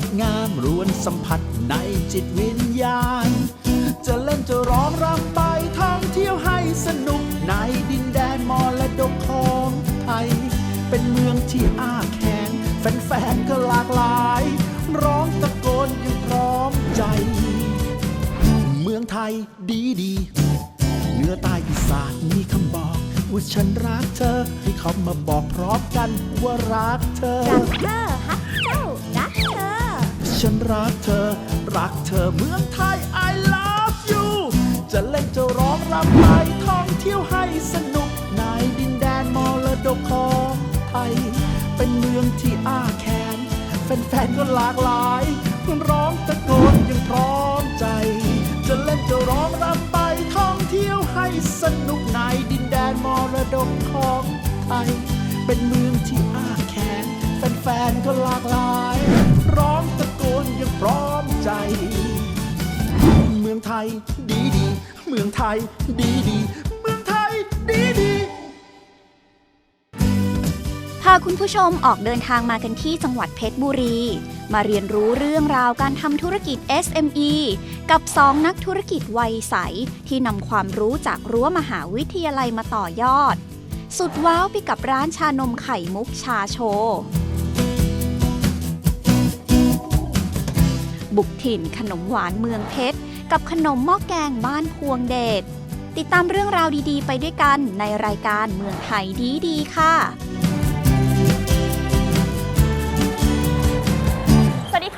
ดงามรวนสัมผัสในจิตวิญญาณ จะเล่นจะร้องรำไปท่องเที่ยวให้สนุกในดินแดนมรดกของไทย เป็นเมืองที่อ้าแขนแฟนๆก็หลากหลาย ร้องตะโกนอยังพร้อมใจ เมืองไทยดีดีเหนื้อใต้อีสานมีคำบอกว่าฉันรักเธอ ให้เขามาบอกพร้อมกันว่ารักเธอรักเธอ ฉันรักเธอ รักเธอเมืองไทย I love you จะเล่นจะร้องรำไปท่องเที่ยวให้สนุก ในดินแดนมรดกของไทย เป็นเมืองที่อ้าแขน แฟนๆก็หลากหลายร้องตะโกนยังพร้อมใจ จะเล่นจะร้องรำไปท่องเที่ยวให้สนุกในดินแดนมรดกของไทย เป็นเมืองที่อ้าแขน แฟนๆก็หลากหลาย ยดีดีเมืองไทยดีดีเมืองไทยดีดีพาคุณผู้ชมออกเดินทางมากันที่จังหวัดเพชรบุรี มาเรียนรู้เรื่องราวการทำธุรกิจ SME กับ2นักธุรกิจวัยใส ที่นำความรู้จากรั้วมหาวิทยาลัยมาต่อยอด สุดว้าวไปกับร้านชานมไข่มุกชาโชบุกถิ่นขนมหวานเมืองเพชร กับขนมหม้อแกงบ้านพวงเดช ติดตามเรื่องราวดีๆ ไปด้วยกันในรายการเมืองไทยดีๆ ค่ะ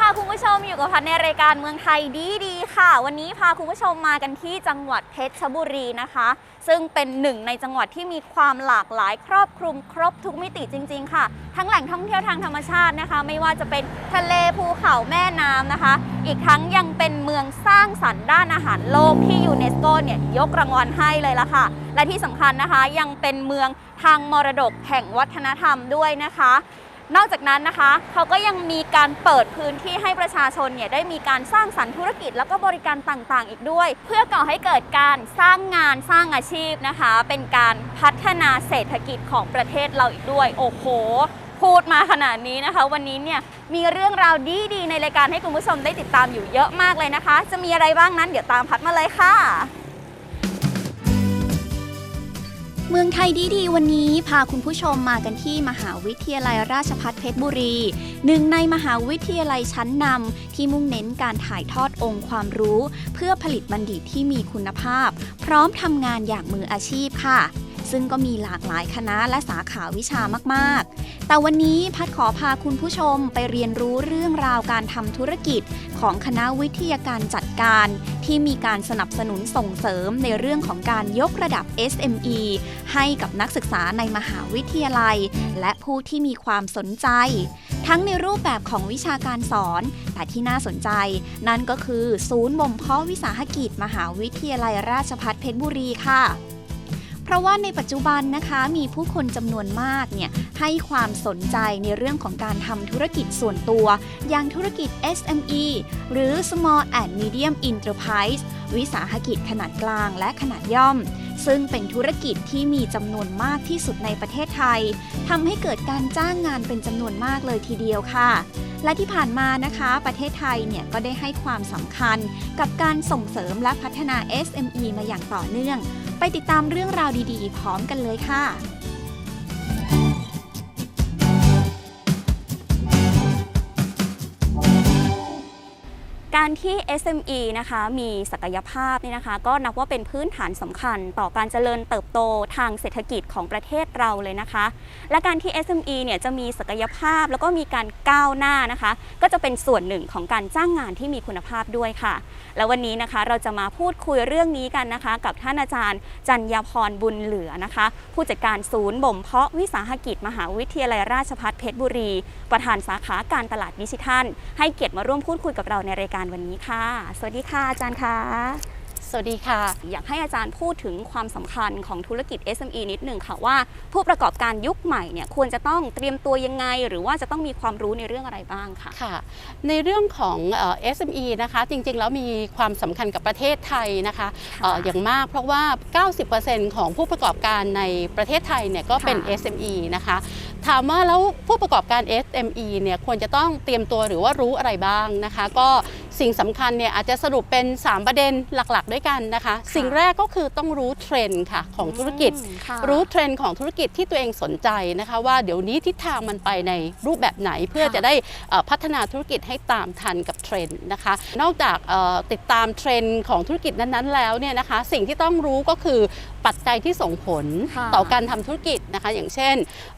ค่ะคุณผู้ชมอยู่กับพันในรายการเมืองไทยดีดีๆค่ะ วันนี้พาคุณผู้ชมมากันที่จังหวัดเพชรบุรีนะคะ ซึ่งเป็นหนึ่งในจังหวัดที่มีความหลากหลายครอบคลุมครบทุกมิติจริง ๆ ค่ะ ทั้งแหล่งท่องเที่ยวทางธรรมชาตินะคะ ไม่ว่าจะเป็นทะเลภูเขาแม่น้ำนะคะ อีกทั้งยังเป็นเมืองสร้างสรรค์ด้านอาหารโลกที่ยูเนสโกเนี่ยยกรางวัลให้เลยละค่ะ และที่สำคัญนะคะยังเป็นเมืองทางมรดกแห่งวัฒนธรรมด้วยนะคะ นอกจากนั้นนะคะเขาก็ยังมีการเปิดพื้นที่ให้ประชาชนเนี่ยได้มีการสร้างสรรค์ธุรกิจ แล้วก็บริการต่างๆ อีกด้วย เพื่อก่อให้เกิดการสร้างงานสร้างอาชีพนะคะ เป็นการพัฒนาเศรษฐกิจของประเทศเราอีกด้วย โอ้โห พูดมาขนาดนี้นะคะ วันนี้เนี่ยมีเรื่องราวดีๆในรายการให้คุณผู้ชมได้ติดตามอยู่เยอะมากเลยนะคะ จะมีอะไรบ้างนั้นเดี๋ยวตามพัดมาเลยค่ะ เมืองไทยดีๆ วันนี้พาคุณผู้ชมมากันที่มหาวิทยาลัยราชภัฏเพชรบุรี หนึ่งในมหาวิทยาลัยชั้นนำที่มุ่งเน้นการถ่ายทอดองค์ความรู้ เพื่อผลิตบัณฑิตที่มีคุณภาพ พร้อมทำงานอย่างมืออาชีพค่ะ ซึ่งก็มีหลากหลายคณะและสาขาวิชามากๆ แต่วันนี้พัดขอพาคุณผู้ชมไปเรียนรู้เรื่องราวการทำธุรกิจ ของคณะวิทยาการจัดการ ที่มีการสนับสนุนส่งเสริมในเรื่องของการยกระดับ SME ให้กับนักศึกษาในมหาวิทยาลัย และผู้ที่มีความสนใจ ทั้งในรูปแบบของวิชาการสอน แต่ที่น่าสนใจ นั่นก็คือ ศูนย์บ่มเพาะวิสาหกิจมหาวิทยาลัยราชภัฏเพชรบุรีค่ะ เพราะว่าในปัจจุบันนะคะมีผู้คนจำนวนมากเนี่ยให้ความสนใจในเรื่องของการทำธุรกิจส่วนตัว อย่างธุรกิจ SME หรือ Small and Medium Enterprise วิสาหกิจขนาดกลางและขนาดย่อม ซึ่งเป็นธุรกิจที่มีจำนวนมากที่สุดในประเทศไทยทำให้เกิดการจ้างงานเป็นจำนวนมากเลยทีเดียวค่ะและที่ผ่านมานะคะ ประเทศไทยเนี่ยก็ได้ให้ความสำคัญกับการส่งเสริมและพัฒนา SME มาอย่างต่อเนื่อง ไปติดตามเรื่องราวดีๆ พร้อมกันเลยค่ะ การที่ SME นะคะมีศักยภาพเนี่ยนะคะ ก็นับว่าเป็นพื้นฐานสำคัญต่อการเจริญเติบโตทางเศรษฐกิจของประเทศเราเลยนะคะ และการที่ SME เนี่ยจะมีศักยภาพแล้วก็มีการก้าวหน้านะคะ ก็จะเป็นส่วนหนึ่งของการจ้างงานที่มีคุณภาพด้วยค่ะ แล้ววันนี้นะคะเราจะมาพูดคุยเรื่องนี้กันนะคะ กับท่านอาจารย์ จัญญาพรบุญเหลือนะคะ ผู้จัดการศูนย์บ่มเพาะวิสาหกิจมหาวิทยาลัยราชภัฏเพชรบุรี ประธานสาขาการตลาดดิจิทัล ให้เกียรติมาร่วมพูดคุยกับเราในรายการวันนี้ค่ะ สวัสดีค่ะอาจารย์คะสวัสดีค่ะ อยากให้อาจารย์พูดถึงความสำคัญของธุรกิจ SME นิดหนึ่งค่ะว่า ผู้ประกอบการยุคใหม่เนี่ยควรจะต้องเตรียมตัวยังไง หรือว่าจะต้องมีความรู้ในเรื่องอะไรบ้างค่ะค่ะ ในเรื่องของเอ่อ SME นะคะจริงๆ แล้วมีความสำคัญกับประเทศไทยนะคะเอ่ออย่างมากเพราะว่า 90%ของผู้ประกอบการในประเทศไทยเนี่ยก็เป็นค่ะ SME นะคะถามว่าแล้วผู้ประกอบการ SME เนี่ยควรจะต้องเตรียมตัวหรือว่ารู้อะไรบ้างนะคะ ก็สิ่งสำคัญเนี่ยอาจจะสรุปเป็น 3 ประเด็นหลักๆ ด้วยกันนะคะ สิ่งแรกก็คือต้องรู้เทรนด์ค่ะของธุรกิจอืมค่ะรู้เทรนด์ของธุรกิจที่ตัวเองสนใจนะคะ ว่าเดี๋ยวนี้ทิศทางมันไปในรูปแบบไหนเพื่อค่ะจะได้เอ่อพัฒนาธุรกิจให้ตามทันกับเทรนด์นะคะ นอกจากเอ่อติดตามเทรนด์ของธุรกิจนั้นๆ แล้วเนี่ยนะคะ สิ่งที่ต้องรู้ก็คือปัจจัยที่ส่งผลค่ะต่อการทำธุรกิจนะคะ อย่างเช่น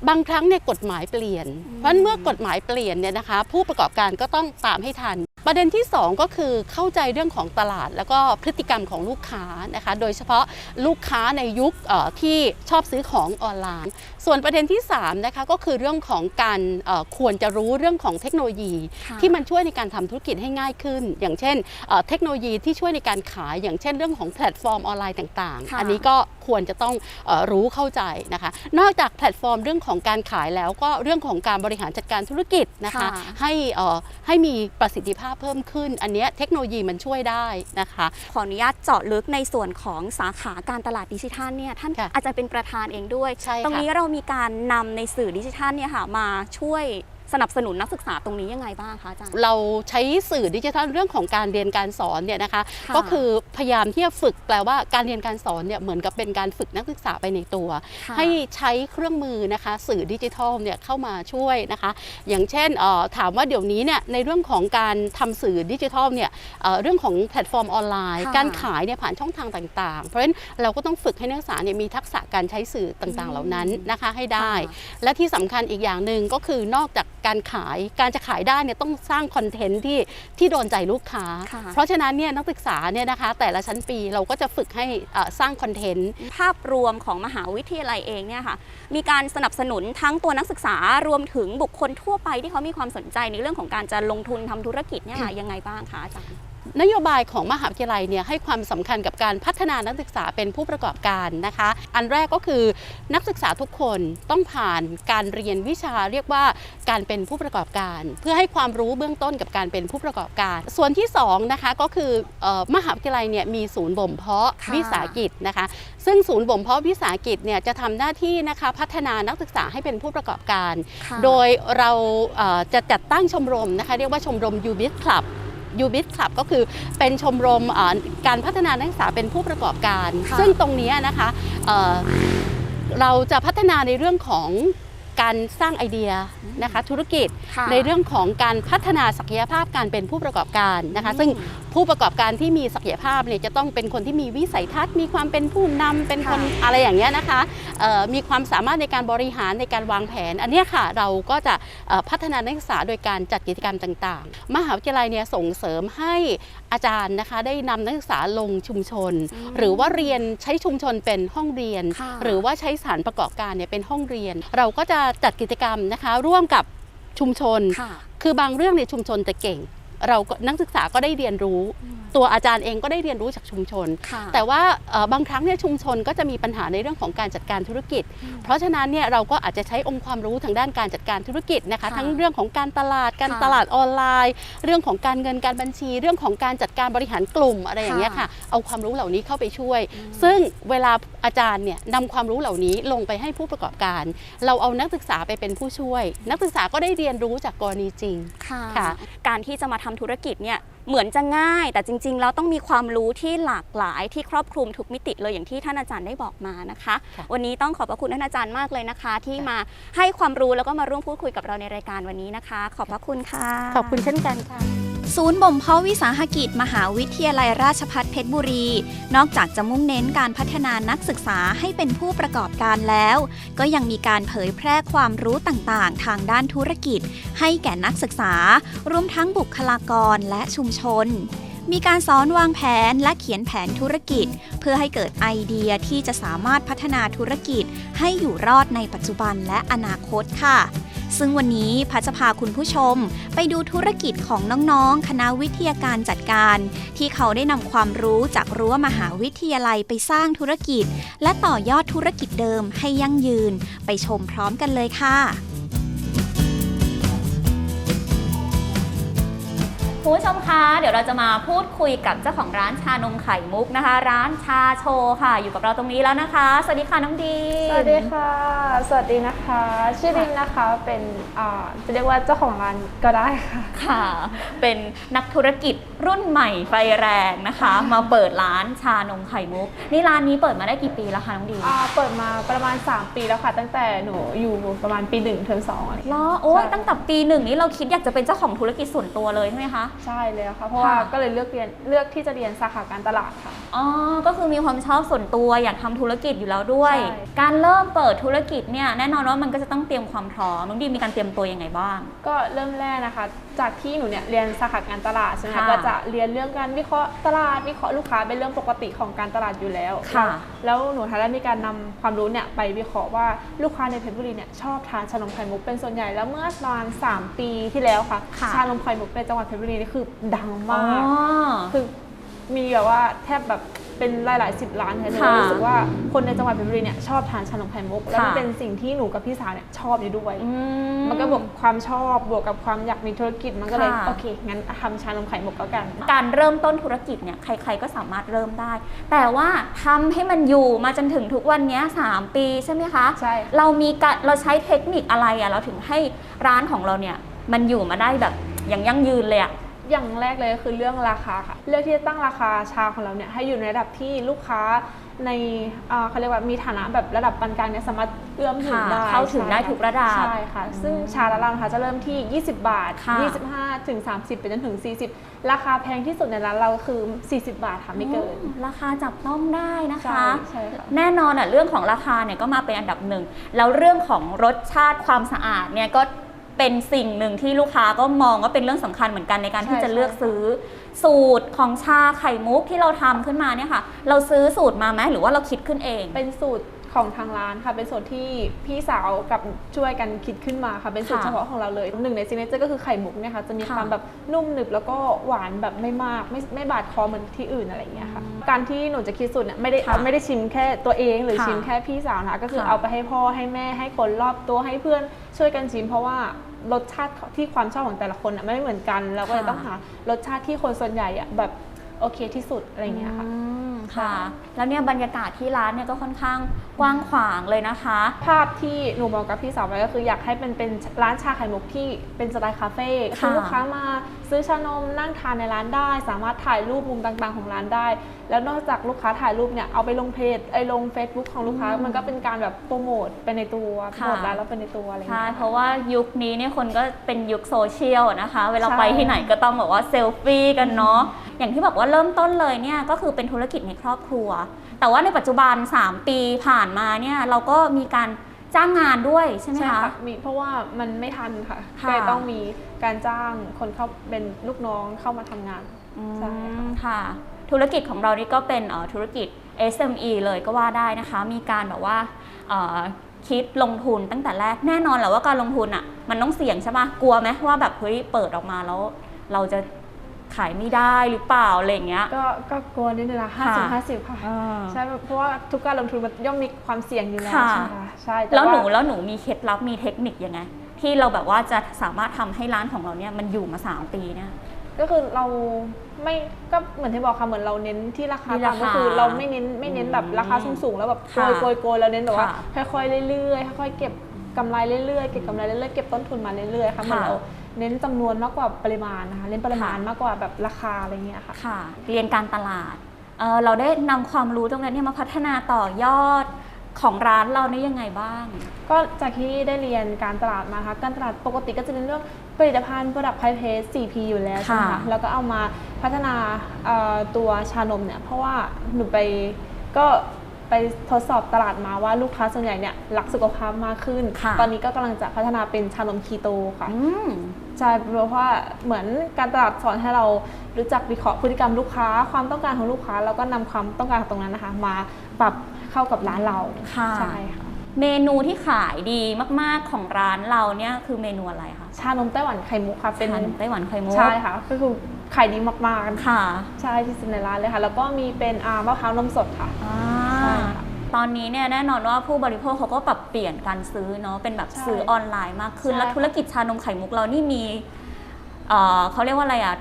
บางครั้งเนี่ยกฎหมายเปลี่ยน เพราะฉะนั้นเมื่อกฎหมายเปลี่ยนเนี่ยนะคะ ผู้ประกอบการก็ต้องตามให้ทันประเด็นที่ 2 ก็คือเข้าใจเรื่องของตลาด แล้วก็พฤติกรรมของลูกค้านะคะ โดยเฉพาะลูกค้าในยุคเอ่อที่ชอบซื้อของออนไลน์ ส่วนประเด็นที่3นะคะก็คือเรื่องของการเอ่อควรจะรู้เรื่องของเทคโนโลยีค่ะที่มันช่วยในการทำธุรกิจให้ง่ายขึ้น อย่างเช่นเอ่อเทคโนโลยีที่ช่วยในการขายอย่างเช่นเรื่องของแพลตฟอร์มออนไลน์ต่างค่ะๆอันนี้ก็ควรจะต้องเออรู้เข้าใจนะคะ นอกจากแพลตฟอร์มเรื่องของการขายแล้วก็เรื่องของการบริหารจัดการธุรกิจนะคะค่ะให้เอ่อให้มีประสิทธิภาพเพิ่มขึ้น อันเนี้ยเทคโนโลยีมันช่วยได้นะคะ ขออนุญาตเจาะลึกในส่วนของสาขาการตลาดดิจิทัลเนี่ยท่านค่ะอาจารย์เป็นประธานเองด้วยใช่ค่ะตรงนี้เรามีการนำในสื่อดิจิทัลเนี่ยค่ะมาช่วย สนับสนุนนักศึกษาตรงนี้ยังไงบ้างคะอาจารย์ เราใช้สื่อดิจิทัลเรื่องของการเรียนการสอนเนี่ยนะคะ ค่ะก็คือพยายามที่จะฝึกแปลว่าการเรียนการสอนเนี่ยเหมือนกับเป็นการฝึกนักศึกษาไปในตัว ค่ะให้ใช้เครื่องมือนะคะสื่อดิจิทัลเนี่ยเข้ามาช่วยนะคะ อย่างเช่นเอ่อถามว่าเดี๋ยวนี้เนี่ยในเรื่องของการทำสื่อดิจิทัลเนี่ยเอ่อเรื่องของแพลตฟอร์มออนไลน์ ค่ะการขายเนี่ยผ่านช่องทางต่างๆ เพราะฉะนั้นเราก็ต้องฝึกให้นักศึกษาเนี่ยมีทักษะการใช้สื่อต่างๆ เหล่านั้นนะคะให้ได้ ค่ะ และที่สำคัญอีกอย่างหนึ่งก็คือนอกจากการขายการจะขายได้เนี่ยต้องสร้างคอนเทนต์ที่ที่โดนใจลูกค้าค่ะเพราะฉะนั้นเนี่ยนักศึกษาเนี่ยนะคะแต่ละชั้นปีเราก็จะฝึกให้เอ่อสร้างคอนเทนต์ภาพรวมของมหาวิทยาลัยเองเนี่ยค่ะมีการสนับสนุนทั้งตัวนักศึกษารวมถึงบุคคลทั่วไปที่เขามีความสนใจในเรื่องของการจะลงทุนทำธุรกิจเนี่ยค่ะยังไงบ้างคะอาจารย์ นโยบายของมหาวิทยาลัยเนี่ยให้ความสำคัญกับการพัฒนานักศึกษาเป็นผู้ประกอบการนะคะ อันแรกก็คือนักศึกษาทุกคนต้องผ่านการเรียนวิชาเรียกว่าการเป็นผู้ประกอบการ เพื่อให้ความรู้เบื้องต้นกับการเป็นผู้ประกอบการ ส่วนที่สองนะคะก็คือเอ่อมหาวิทยาลัยเนี่ยมีศูนย์บ่มเพาะค่ะวิสาหกิจนะคะ ซึ่งศูนย์บ่มเพาะวิสาหกิจเนี่ยจะทำหน้าที่นะคะพัฒนานักศึกษาให้เป็นผู้ประกอบการค่ะโดยเราเอ่อจะจัดตั้งชมรมนะคะเรียกว่าชมรม u b i t Club u b i t Club ก็คือเป็นชมรมเอ่อการพัฒนานักศึกษาเป็นผู้ประกอบการค่ะซึ่งตรงเนี้ยนะคะเอ่อเราจะพัฒนาในเรื่องของ การสร้างไอเดียนะคะธุรกิจค่ะในเรื่องของการพัฒนาศักยภาพการเป็นผู้ประกอบการนะคะอืมซึ่งผู้ประกอบการที่มีศักยภาพเนี่ยจะต้องเป็นคนที่มีวิสัยทัศน์ มีความเป็นผู้นำเป็นคนค่ะอะไรอย่างเงี้ยนะคะเอ่อมีความสามารถในการบริหารในการวางแผน อันเนี้ยค่ะเราก็จะเอ่อพัฒนานักศึกษาโดยการจัดกิจกรรมต่างๆ มหาวิทยาลัยเนี่ยส่งเสริมให้อาจารย์นะคะได้นำนักศึกษาลงชุมชนอืมหรือว่าเรียนใช้ชุมชนเป็นห้องเรียนค่ะหรือว่าใช้สถานประกอบการเนี่ยเป็นห้องเรียน เราก็จะจัดกิจกรรมนะคะ ร่วมกับชุมชนค่ะคือบางเรื่องในยชุมชนจะเก่ง เราก็นักศึกษาก็ได้เรียนรู้อืมตัวอาจารย์เองก็ได้เรียนรู้จากชุมชนค่ะแต่ว่าเอ่อบางครั้งเนี่ยชุมชนก็จะมีปัญหาในเรื่องของการจัดการธุรกิจอืมเพราะฉะนั้นเนี่ยเราก็อาจจะใช้องค์ความรู้ทางด้านการจัดการธุรกิจนะคะค่ะทั้งเรื่องของการตลาดการค่ะตลาดออนไลน์ เรื่องของการเงินการบัญชี เรื่องของการจัดการบริหารกลุ่มอะไรอย่างเงี้ยค่ะค่ะเอาความรู้เหล่านี้เข้าไปช่วยอืมซึ่งเวลาอาจารย์เนี่ยนำความรู้เหล่านี้ลงไปให้ผู้ประกอบการ เราเอานักศึกษาไปเป็นผู้ช่วย นักศึกษาก็ได้เรียนรู้จากกรณีจริงค่ะค่ะการที่จะมาทำธุรกิจเนี่ยเหมือนจะง่าย แต่จริง ๆ แล้วต้องมีความรู้ที่หลากหลายที่ครอบคลุมทุกมิติเลยอย่างที่ท่านอาจารย์ได้บอกมานะคะค่ะวันนี้ต้องขอบพระคุณท่านอาจารย์มากเลยนะคะ ที่มาให้ความรู้แล้วก็มาร่วมพูดคุยกับเราในรายการวันนี้นะคะ ขอบพระคุณค่ะ ขอบคุณเช่นกันค่ะ ศูนย์บ่มเพาะวิสาหกิจมหาวิทยาลัยราชพัฒเพชรบุรี นอกจากจะมุ่งเน้นการพัฒนานักศึกษาให้เป็นผู้ประกอบการแล้ว ก็ยังมีการเผยแพร่ความรู้ต่างๆ ทางด้านธุรกิจ ให้แก่นักศึกษารวมทั้งบุคลากรและชุมชน มีการสอนวางแผนและเขียนแผนธุรกิจ เพื่อให้เกิดไอเดียที่จะสามารถพัฒนาธุรกิจ ให้อยู่รอดในปัจจุบันและอนาคตค่ะ ซึ่งวันนี้พัชจะพาคุณผู้ชม ไปดูธุรกิจของน้องๆ คณะวิทยาการจัดการ ที่เขาได้นำความรู้จากรั้วมหาวิทยาลัยไปสร้างธุรกิจ และต่อยอดธุรกิจเดิมให้ยั่งยืน ไปชมพร้อมกันเลยค่ะ คุณผู้ชมคะเดี๋ยวเราจะมาพูดคุยกับเจ้าของร้านชานมไข่มุกนะคะ ร้านชาโชค่ะ อยู่กับเราตรงนี้แล้วนะคะ สวัสดีค่ะน้องดีสวัสดีค่ะ สวัสดีนะคะ ชื่อดินนะคะเป็นอ่าจะเรียกว่าเจ้าของร้านก็ได้ค่ะค่ะ เป็นนักธุรกิจรุ่นใหม่ไฟแรงนะคะ มาเปิดร้านชานมไข่มุก นี่ร้านนี้เปิดมาได้กี่ปีแล้วคะน้องดีอ่าเปิดมาประมาณ 3 ปีแล้วค่ะ ตั้งแต่หนูอยู่ประมาณปีหนึ่งเทอมสองอะไรอย่างเงี้ยล้อโอ้ยใช่ ตั้งแต่ปีหนึ่งนี้เราคิดอยากจะเป็นเจ้าของธุรกิจส่วนตัวเลยใช่ไหมคะใช่เลยค่ะ เพราะว่าค่ะ ก็เลยเลือกเรียนเลือกที่จะเรียนสาขาการตลาดค่ะ อ๋อ ก็คือมีความชอบส่วนตัวอยากทำธุรกิจอยู่แล้วด้วย ใช่ การเริ่มเปิดธุรกิจเนี่ยแน่นอนว่ามันก็จะต้องเตรียมความพร้อมน้องดีมีการเตรียมตัวยังไงบ้าง ก็เริ่มแรกนะคะ จากที่หนูเนี่ยเรียนสาขาการตลาดใช่ไหมค่ะคะก็จะเรียนเรื่องการวิเคราะห์ตลาดวิเคราะห์ลูกค้าเป็นเรื่องปกติของการตลาดอยู่แล้วค่ะ แล้วหนูทได้มีการนำความรู้เนี่ยไปวิเคราะห์ว่าลูกค้าในเพชรบุรีเนี่ยชอบทานชานมไข่มุกเป็นส่วนใหญ่แล้วเมื่อประมาณ3ปีที่แล้วค่ะค่ะ ชานมไข่มุกในจังหวัดเพชรบุรีนี่คือดังอ๋อมาก คือมีแบบว่าแทบแบบเป็นหลายๆสิบล้านเลยค่ะรู้สึกว่าคนในจังหวัดเพชรบุรีเนี่ยชอบทานชานมไข่มุกแล้วมันค่ะเป็นสิ่งที่หนูกับพี่สาวเนี่ยชอบอยู่ด้วยอืมันก็บวกความชอบบวกกับความอยากมีธุรกิจมันก็เลยค่ะโอเคงั้นทำชานมไข่มุกแล้วกัน การเริ่มต้นธุรกิจเนี่ยใคร ๆก็สามารถเริ่มได้ แต่ว่าทำให้มันอยู่มาจนถึงทุกวันเนี้ย3ปีใช่ไหมคะใช่เรามีการเราใช้เทคนิคอะไรอะเราถึงให้ร้านของเราเนี่ยมันอยู่มาได้แบบอย่างยั่งยืนเลยอะ อย่างแรกเลยก็คือเรื่องราคาค่ะ เลือกที่จะตั้งราคาชาของเราเนี่ยให้อยู่ในระดับที่ลูกค้าในอ่าเขาเรียกว่ามีฐานะแบบระดับปานกลางเนี่ยสามารถเอื้อมถึงค่ะได้เข้าถึงใช่ได้ค่ทุกระดับ ใช่ค่ะ ซึ่งชาละลานนะคะจะเริ่มที่ 20 บาทค่ะ25 ถึง 30 ไปจนถึง 40 ราคาแพงที่สุดในร้านเราคือ 40 บาทค่ะไม่เกินอืมราคาจับต้องได้นะคะใช่ใช่ค่ะแน่นอนอะเรื่องของราคาเนี่ยก็มาเป็นอันดับหนึ่ง แล้วเรื่องของรสชาติความสะอาดเนี่ยก็ เป็นสิ่งหนึ่งที่ลูกค้าก็มองว่าเป็นเรื่องสำคัญเหมือนกันในการที่ใช่จะเลือกใช่ซื้อ สูตรของชาไข่มุกที่เราทำขึ้นมาเนี่ยค่ะ เราซื้อสูตรมาไหมหรือว่าเราคิดขึ้นเอง เป็นสูตร ของทางร้านค่ะ เป็นสูตรที่พี่สาวกับช่วยกันคิดขึ้นมาค่ะ เป็นสูตรค่ะเฉพาะของเราเลยหนึ่งในซิกเนเจอร์ก็คือไข่มุกเนี่ยค่ะจะมีค่ะความแบบนุ่มหนึบแล้วก็หวานแบบไม่มากไม่ไม่บาดคอเหมือนที่อื่นอะไรอย่างเงี้ยค่ะ การที่หนูจะคิดสูตรเนี่ยไม่ได้ค่ะไม่ได้ชิมแค่ตัวเอง หรือค่ะชิมแค่พี่สาวนะคะก็คือค่ะเอาไปให้พ่อให้แม่ให้คนรอบตัวให้เพื่อนช่วยกันชิม เพราะว่ารสชาติที่ความชอบของแต่ละคนอะไม่เหมือนกันเราก็เลยค่ะ ต้องหารสชาติที่คนส่วนใหญ่อะแบบ โอเคที่สุดอะไรอย่างเงี้ยค่ะ อืมค่ะ แล้วเนี่ยบรรยากาศที่ร้านเนี่ยก็ค่อนข้างกว้างขวางเลยนะคะ ภาพที่หนูบอกกับพี่สาวไว้ก็คืออยากให้เป็นเป็นร้านชาไข่มุกที่เป็นสไตล์คาเฟ่ค่ะคือลูกค้ามาซื้อชานมนั่งทานในร้านได้ สามารถถ่ายรูปมุมต่างๆของร้านได้ แล้วนอกจากลูกค้าถ่ายรูปเนี่ยเอาไปลงเพจไอลง Facebook ของลูกค้าอืมมันก็เป็นการแบบโปรโมทไปในตัวโปรค่ะ โมทร้านเราไปในตัวอะไรอย่างใช่เงี้ย เพราะว่ายุคนี้เนี่ยคนก็เป็นยุคโซเชียลนะคะ เวลาใช่ ไปที่ไหนก็ต้องแบบว่าเซลฟี่กันเนาะ อย่างที่บอกว่าเริ่มต้นเลยเนี่ยก็คือเป็นธุรกิจในครอบครัว แต่ว่าในปัจจุบัน 3 ปีผ่านมาเนี่ยเราก็มีการจ้างงานด้วยใช่ไหมใช่คะค่ะมีเพราะว่ามันไม่ทันค่ะค่ะก็เลยต้องมีการจ้างคนเข้าเป็นลูกน้องเข้ามาทำงานอืมใช่ค่ะค่ะ ธุรกิจของเรานี่ก็เป็นเอ่อธุรกิจ SME เลยก็ว่าได้นะคะ มีการแบบว่าเอ่อคิดลงทุนตั้งแต่แรกแน่นอนแหละว่าการลงทุนอะมันต้องเสี่ยงใช่ปะกลัวไหมว่าแบบเฮ้ยเปิดออกมาแล้ว เราจะ ขายไม่ได้หรือเปล่าอะไรอย่างเงี้ย ก็ก็กลัวนิดนึงนะห้าสิบค่ะห้าสิบค่ะใช่เพราะว่าทุกการลงทุนมันย่อมมีความเสี่ยงอยู่แล้วค่ะ ใช่ไหมคะใช่ต่แล้วหนูาแล้วหนูมีเคล็ดลับมีเทคนิคยังไง ที่เราแบบว่าจะสามารถทำให้ร้านของเราเนี่ยมันอยู่มา3ปีเนี่ย ก็คือเราไม่ก็เหมือนที่บอกค่ะเหมือนเราเน้นที่ราคาที่ราคาต่ำก็คือเราไม่เน้นไม่เน้นแบบราคาสูงๆแล้วแบบโกยค่ะโกยโกยเราเน้นแบบว่าค่ะค่อยๆเรื่อยๆค่อยๆเก็บกำไรเรื่อยๆเก็บกำไรเรื่อยๆเก็บต้นทุนมาเรื่อยๆค่ะเหมือนเรา เน้นจำนวนมากกว่าปริมาณนะคะเน้นปริมาณค่ะมากกว่าแบบราคาอะไรเงี้ยค่ะค่ะ เรียนการตลาดเอ่อเราได้นำความรู้ตรงนั้นเนี่ยมาพัฒนาต่อยอดของร้านเราเนี่ยยังไงบ้าง ก็จากที่ได้เรียนการตลาดมาค่ะการตลาดปกติก็จะเป็นเรื่องผลิตภัณฑ์ Product Price CP อยู่แล้วใช่ไหมค่ะคะแล้วก็เอามาพัฒนาเอ่อตัวชานมเนี่ย เพราะว่าหนูไปก็ ไปทดสอบตลาดมาว่าลูกค้าส่วนใหญ่เนี่ยรักสุขภาพมากขึ้นค่ะตอนนี้ก็กำลังจะพัฒนาเป็นชานมคีโตค่ะอืมใช่เพราะว่าเหมือนการตลาดสอนให้เรารู้จักวิเคราะห์พฤติกรรมลูกค้า ความต้องการของลูกค้า แล้วก็นำความต้องการตรงนั้นนะคะ มาปรับเข้ากับร้านเราค่ะใช่ค่ะเมนูที่ขายดีมากๆของร้านเราเนี่ยคือเมนูอะไรคะชานมไต้หวันไข่มุกค่ะเป็นชานมไต้หวันไข่มุกใช่ค่ะก็คือขายดีมากๆค่ะ ใช่ที่สุดในร้านเลยค่ะ แล้วก็มีเป็นอ่ามะพร้าวนมสดค่ะอ่าใช่ค่ะ ตอนนี้เนี่ยแน่นอนว่าผู้บริโภคเขาก็ปรับเปลี่ยนการซื้อเนาะเป็นแบบใช่ซื้อออนไลน์มากขึ้นใช่แล้วธุรกิจชานมไข่มุกเรานี่มีเอ่อเขาเรียกว่าอะไรอะ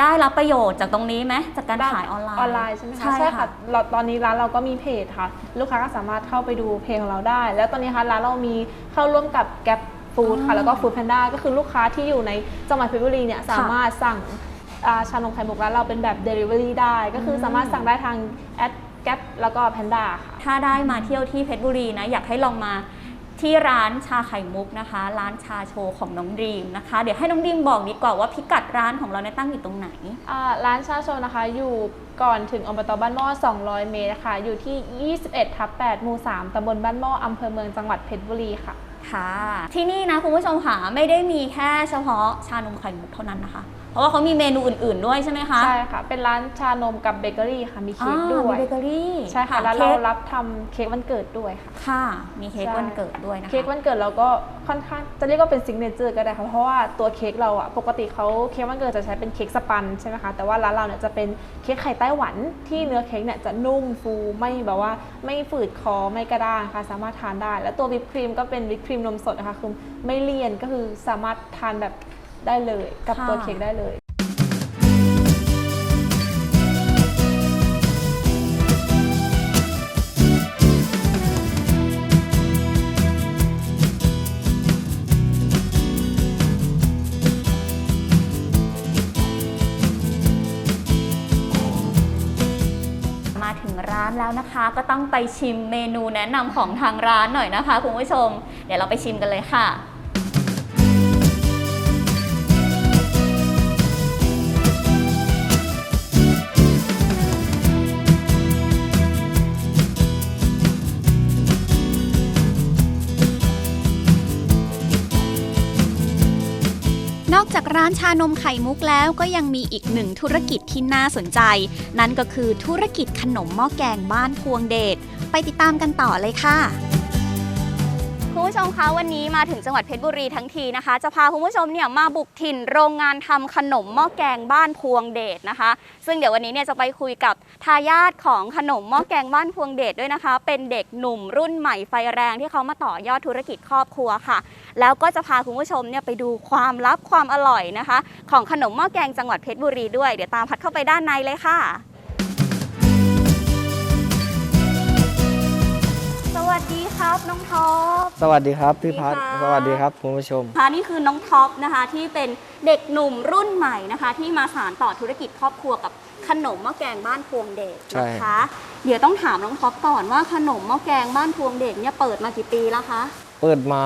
ได้รับประโยชน์จากตรงนี้ไหมจากการขายออนไลน์ออนไลน์ใช่ไหมคะใช่ค่ะเราตอนนี้ร้านเราก็มีเพจค่ะ ลูกค้าก็สามารถเข้าไปดูเพจของเราได้ แล้วตอนนี้ค่ะร้านเรามีเข้าร่วมกับแก p ฟู้ดค่ะแล้วก็ฟู้ดแพนด้าก็คือลูกค้าที่อยู่ในจังหวัดเพชรบุรีเนี่ยสามารถสั่งอ่าชานมไข่มุกร้านเราเป็นแบบ Delivery ได้ ก็คือสามารถสั่งได้ทางแอด แก p แล้วก็แพนด้าค่ะ ถ้าได้มาเที่ยวที่เพชรบุรีนะอยากให้ลองมาที่ร้านชาไข่มุกนะคะ ร้านชาโชว์ของน้องดรีมนะคะ เดี๋ยวให้น้องดรีมบอกดีกว่าว่าพิกัดร้านของเราเนี่ยตั้งอยู่ตรงไหนอ่าร้านชาโชว์นะคะ อยู่ก่อนถึงอบตบ้านหม้อ 200 เมตรค่ะ อยู่ที่ 21ทับ8หมู่ 3ตำบลบ้านหม้ออำเภอเมืองจังหวัดเพชรบุรีค่ะ ค่ะ ที่นี่นะคุณผู้ชมค่ะไม่ได้มีแค่เฉพาะชานมไข่มุกเท่านั้นนะคะเพ ราะว่าเขามีเมนูอื่น ๆ ด้วยใช่ไหมคะใช่ค่ะ เป็นร้านชานมกับเบเกอรี่ค่ะ มีเค้กด้วมียเบเกอรี่ใช่ค่ะ แล้วเราค้กรับทำเค้กวันเกิดด้วยค่ะ ค่ะ มีเค้กใช่วันเกิดด้วยนะคะ เค้กวันเกิดเราก็ค่อนข้างจะเรียกว่าเป็นซิกเนเจอร์ก็ได้ค่ะ เพราะว่าตัวเค้กเราอะปกติเขาเค้กวันเกิดจะใช้เป็นเค้กสปันใช่ไหมคะ แต่ว่าร้านเราเนี่ยจะเป็นเค้กไข่ไต้หวันที่เนื้อเค้กเนี่ยจะนุ่มฟูไม่แบบว่าไม่ฝืดคอไม่กระด้างค่ะ สามารถทานได้ แล้วตัววิปครีมก็เป็นวิปครีมนมสดนะคะคือไม่เลี่ยนก็คือสามารถทานแบบ ได้เลยกับค่ะตัวเค้กได้เลยมาถึงร้านแล้วนะคะ ก็ต้องไปชิมเมนูแนะนำของทางร้านหน่อยนะคะคุณผู้ชม เดี๋ยวเราไปชิมกันเลยค่ะ นอกจากร้านชานมไข่มุกแล้วก็ยังมีอีกหนึ่งธุรกิจที่น่าสนใจ นั่นก็คือธุรกิจขนมหม้อแกงบ้านพวงเดช ไปติดตามกันต่อเลยค่ะ คุณผู้ชมคะวันนี้มาถึงจังหวัดเพชรบุรีทั้งทีนะคะ จะพาคุณผู้ชมเนี่ยมาบุกถิ่นโรงงานทำขนมหม้อแกงบ้านพวงเดชนะคะ ซึ่งเดี๋ยววันนี้เนี่ยจะไปคุยกับทายาทของขนมหม้อแกงบ้านพวงเดชด้วยนะคะ เป็นเด็กหนุ่มรุ่นใหม่ไฟแรงที่เขามาต่อยอดธุรกิจครอบครัวค่ะ แล้วก็จะพาคุณผู้ชมเนี่ยไปดูความลับความอร่อยนะคะ ของขนมหม้อแกงจังหวัดเพชรบุรีด้วยเดี๋ยวตามพัดเข้าไปด้านในเลยค่ะ สวัสดีครับน้องท็อป สวัสดีครับพี่พัฒน์สสวัวัสสดีดีคครัรับ บคุณผู้ชม ค่ะนี่คือน้องท็อปนะคะที่เป็นเด็กหนุ่มรุ่นใหม่นะคะ ที่มาสานต่อธุรกิจครอบครัวกับขนมหม้อแกงบ้านพวงเดชใช่ นะคะ เดี๋ยวต้องถามน้องท็อปก่อนว่าขนมหม้อแกงบ้านพวงเดชเนี่ยเปิดมากี่ปีแล้วคะเปิดมา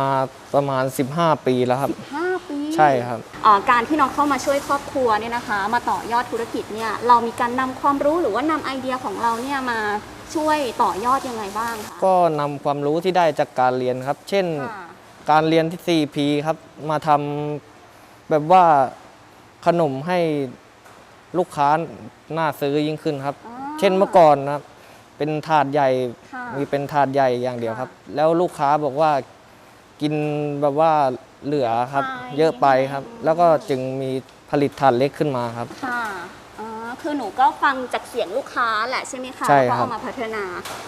ประมาณ 15 ปีแล้วครับ 5ปีใช่ครับอ่าการที่น้องเข้ามาช่วยครอบครัวเนี่ยนะคะ มาต่อยอดธุรกิจเนี่ยเรามีการนำความรู้หรือว่านำไอเดียของเราเนี่ยมา ช่วยต่อยอดยังไงบ้างคะก็นำความรู้ที่ได้จากการเรียนครับ เช่น ค่ะการเรียนที่ CP ครับ มาทำแบบว่าขนมให้ลูกค้าน่าซื้อยิ่งขึ้นครับอ๋อเช่นเมื่อก่อนนะครับเป็นถาดใหญ่ค่ะ มีเป็นถาดใหญ่อย่างเดียวครับค่ะแล้วลูกค้าบอกว่ากินแบบว่าเหลือครับไปเยอะไปครับอืมแล้วก็จึงมีผลิตถาดเล็กขึ้นมาครับ ค่ะ อ๋อคือหนูก็ฟังจากเสียงลูกค้าแหละใช่ไหมคะใช่แล้วครัก็บเอามาพัฒนา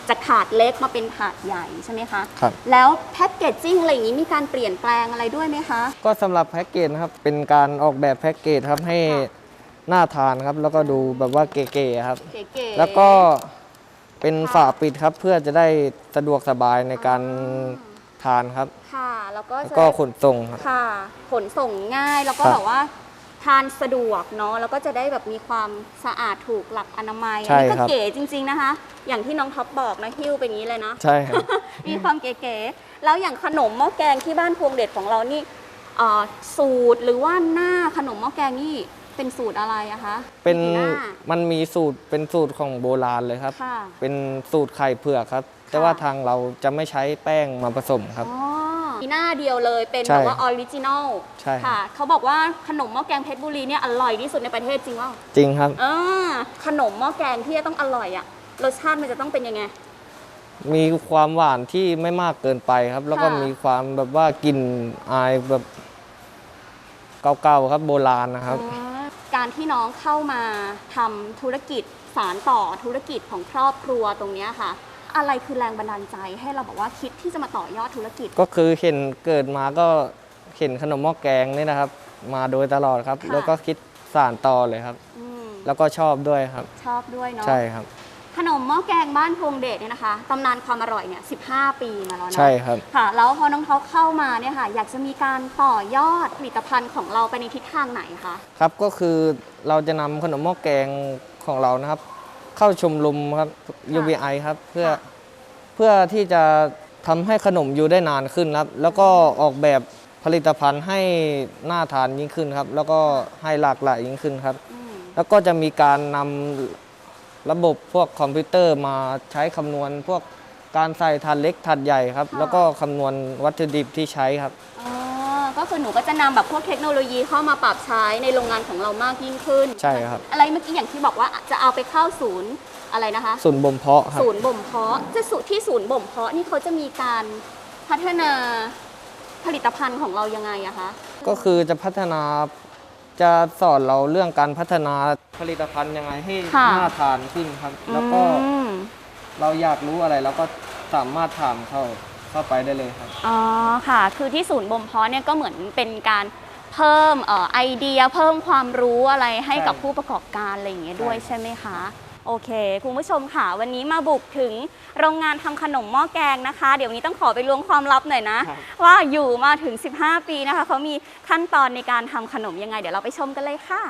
จากถาดเล็กมาเป็นถาดใหญ่ใช่ไหมคะ ครับ แล้วแพ็กเกจจิ้งอะไรอย่างนี้มีการเปลี่ยนแปลงอะไรด้วยไหมคะ ก็สำหรับแพ็กเกจนะครับ เป็นการออกแบบแพ็กเกจครับให้ค่ะ น่าทานครับ แล้วก็ดูแบบว่าเก๋ๆครับ เก๋ๆ แล้วก็เป็นค่ะฝาปิดครับ เพื่อจะได้สะดวกสบายในการทานครับ ค่ะ แล้วก็แล้วจะก็ขนส่งครับ ค่ะ ขนส่งง่ายแล้วก็ครับแบบว่า ทานสะดวกเนาะแล้วก็จะได้แบบมีความสะอาดถูกหลักอนามัยใช่อันนี้ก็ครับเก๋จริง ๆนะคะ อย่างที่น้องท็อปบอกนะหิ้วเป็นอย่างนี้เลยนะใช่ครับมีความเก๋ๆแล้วอย่างขนมหม้อแกงที่บ้านพวงเด็ดของเรานี่เอ่อสูตรหรือว่าหน้าขนมหม้อแกงนี่เป็นสูตรอะไรอะคะเป็นมีกี่หน้ามันมีสูตรเป็นสูตรของโบราณเลยครับค่ะเป็นสูตรไข่เผือกครับ แต่ว่าทางเราจะไม่ใช้แป้งมาผสมครับอ๋อ มีหน้าเดียวเลยเป็นใช่แบบว่าออริจินอลใช่ครับค่ะ เขาบอกว่าขนมหม้อแกงเพชรบุรีเนี่ยอร่อยที่สุดในประเทศจริงว่าจริงครับ เออขนมหม้อแกงที่จะต้องอร่อยอะรสชาติมันจะต้องเป็นยังไง มีความหวานที่ไม่มากเกินไปครับ แล้วก็ค่ะ มีความแบบว่ากลิ่นอายแบบเก่าๆครับโบราณนะครับอ๋อการที่น้องเข้ามาทำธุรกิจสารต่อธุรกิจของครอบครัวตรงเนี้ยค่ะ อะไรคือแรงบันดาลใจให้เราบอกว่าคิดที่จะมาต่อยอดธุรกิจ ก็คือเห็นเกิดมาก็เห็นขนมหม้อแกงนี่นะครับ มาโดยตลอดครับ ค่ะ แล้วก็คิดสานต่อเลยครับ อืมแล้วก็ชอบด้วยครับ ชอบด้วยเนาะใช่ครับ ขนมหม้อแกงบ้านพวงเดชเนี่ยนะคะตำนานความอร่อยเนี่ย15 ปีมาแล้วนะใช่ครับ ค่ะแล้วพอน้องท็อปเข้ามาเนี่ยค่ะ อยากจะมีการต่อยอดผลิตภัณฑ์ของเราไปในทิศทางไหนคะ ครับก็คือเราจะนำขนมหม้อแกงของเรานะครับ เข้าชมรมครับ UBI ครับ เพื่อค่ะเพื่อที่จะทำให้ขนมอยู่ได้นานขึ้นครับ แล้วก็ออกแบบผลิตภัณฑ์ให้น่าทานยิ่งขึ้นครับ แล้วก็ให้หลากหลายยิ่งขึ้นครับอืมแล้วก็จะมีการนำระบบพวกคอมพิวเตอร์มาใช้คำนวณพวกการใส่ถาดเล็กถาดใหญ่ครับค่ะแล้วก็คำนวณวัตถุดิบที่ใช้ครับอ๋อ ก็คือหนูก็จะนำแบบพวกเทคโนโลยีเข้ามาปรับใช้ในโรงงานของเรามากยิ่งขึ้น ใช่ครับ อะไรเมื่อกี้อย่างที่บอกว่าจะเอาไปเข้าศูนย์อะไรนะคะส่วนย์บ่มเพาะครับ ศูนย์บ่มเพาะจะสูที่ศูนย์บ่มเพาะนี่เขาจะมีการพัฒนาผลิตภัณฑ์ของเรายังไงอะคะ ก็คือจะพัฒนาจะสอนเราเรื่องการพัฒนาผลิตภัณฑ์ยังไงให้ค่ะ น่าทานขึ้นครับ แล้วก็อืม เราอยากรู้อะไรเราก็สามารถถามเข้า เข้าไปได้เลยครับ อ๋อค่ะ คือที่ศูนย์บ่มเพาะเนี่ยก็เหมือนเป็นการเพิ่มเอ่อไอเดียเพิ่มความรู้อะไรให้กับใช่ผู้ประกอบการอะไรอย่างเงี้ยด้วยใช่ใช่ไหมคะโอเค คุณผู้ชมค่ะ วันนี้มาบุกถึงโรงงานทำขนมหม้อแกงนะคะ เดี๋ยววันนี้ต้องขอไปล้วงความลับหน่อยนะ ว่าอยู่มาถึง 15 ปีนะคะเขามีขั้นตอนในการทำขนมยังไง เดี๋ยวเราไปชมกันเลยค่ะ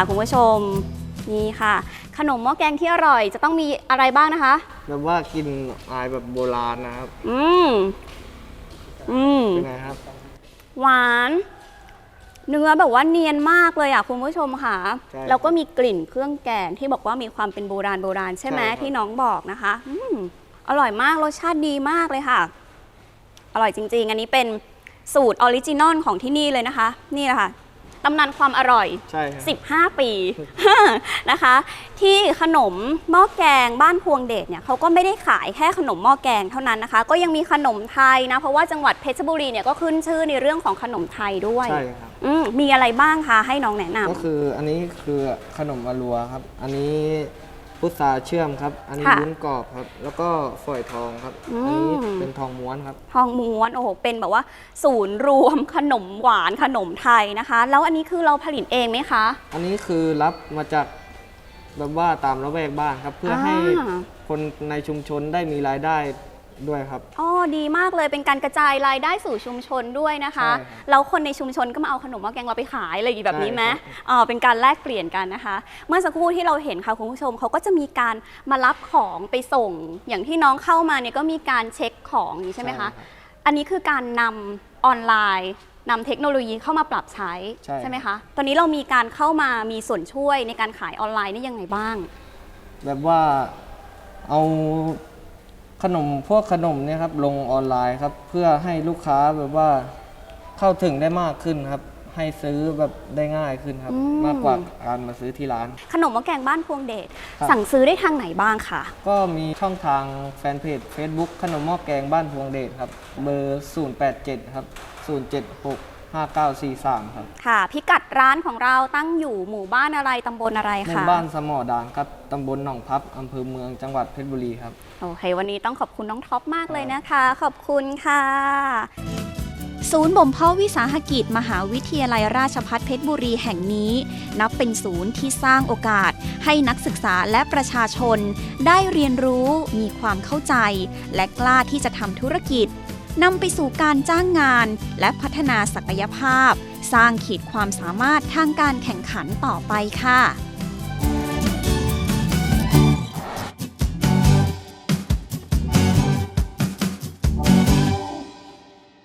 ค่ะคุณผู้ชมนี่ค่ะ ขนมหม้อแกงที่อร่อยจะต้องมีอะไรบ้างนะคะ แบบว่ากินอายแบบโบราณนะครับ อืมอืมเป็นไงครับ หวาน เนื้อแบบว่าเนียนมากเลยอะคุณผู้ชมค่ะ ใช่แล้วก็มีกลิ่นเครื่องแกงที่บอกว่ามีความเป็นโบราณโบราณใช่ไหมใช่ครับ ที่น้องบอกนะคะอืมอร่อยมากรสชาติดีมากเลยค่ะ อร่อยจริง ๆ อันนี้เป็นสูตรออริจินอลของที่นี่เลยนะคะ นี่แหละค่ะ ตำนานความอร่อย ใช่ครับ 15 ปี นะคะ ที่ขนมหม้อแกงบ้านพวงเดชเนี่ยเขาก็ไม่ได้ขายแค่ขนมหม้อแกงเท่านั้นนะคะ ก็ยังมีขนมไทยนะ เพราะว่าจังหวัดเพชรบุรีเนี่ยก็ขึ้นชื่อในเรื่องของขนมไทยด้วยใช่ครับ อืมมีอะไรบ้างคะให้น้องแนะนำก็คืออันนี้คือขนมอลัวครับ อันนี้ พุทราเชื่อมครับ อันนี้ค่ะวุ้นกรอบครับ แล้วก็ฝอยทองครับ อืม อันนี้เป็นทองม้วนครับ ทองม้วนโอ้โหเป็นแบบว่าศูนย์รวมขนมหวานขนมไทยนะคะ แล้วอันนี้คือเราผลิตเองไหมคะ อันนี้คือรับมาจากแบบว่าตามละแวกบ้านครับ เพื่อให้อ่า คนในชุมชนได้มีรายได้ ด้วยครับ อ๋อดีมากเลยเป็นการกระจายรายได้สู่ชุมชนด้วยนะคะใช่ครับแล้วคนในชุมชนก็มาเอาขนมหม้อแกงเราไปขายอะไรแบบนี้ไหมใช่ครับ อ๋อเป็นการแลกเปลี่ยนกันนะคะ เมื่อสักครู่ที่เราเห็นค่ะคุณผู้ชมเขาก็จะมีการมารับของไปส่ง อย่างที่น้องเข้ามาเนี่ยก็มีการเช็คของอย่างนี้ใช่ไหมคะ รับ อันนี้คือการนำออนไลน์นำเทคโนโลยีเข้ามาปรับใช้ใช่ ไหมคะ ตอนนี้เรามีการเข้ามามีส่วนช่วยในการขายออนไลน์นี่ยังไงบ้าง แบบว่าเอา ขนมพวกขนมเนี่ยครับลงออนไลน์ครับ เพื่อให้ลูกค้าแบบว่าเข้าถึงได้มากขึ้นครับ ให้ซื้อแบบได้ง่ายขึ้นครับ อืม มากกว่าการมาซื้อที่ร้าน ขนมหม้อแกงบ้านพวงเดชครับ สั่งซื้อได้ทางไหนบ้างคะก็มีช่องทางแฟนเพจ Facebook ขนมหม้อแกงบ้านพวงเดชครับ เบอร์ 087 ครับ 076 5943 ครับค่ะ พิกัดร้านของเราตั้งอยู่หมู่บ้านอะไรตำบลอะไรหมู่คะบ้านสมอดานครับตำบลหนองพับอำเภอเมืองจังหวัดเพชรบุรีครับ โอเค วันนี้ต้องขอบคุณน้องท็อปมากเลยนะคะ ขอบคุณค่ะ ศูนย์บ่มเพาะวิสาหกิจมหาวิทยาลัยราชภัฏเพชรบุรีแห่งนี้ นับเป็นศูนย์ที่สร้างโอกาส ให้นักศึกษาและประชาชน ได้เรียนรู้ มีความเข้าใจ และกล้าที่จะทำธุรกิจนำไปสู่การจ้างงาน และพัฒนาศักยภาพ สร้างขีดความสามารถทางการแข่งขันต่อไปค่ะ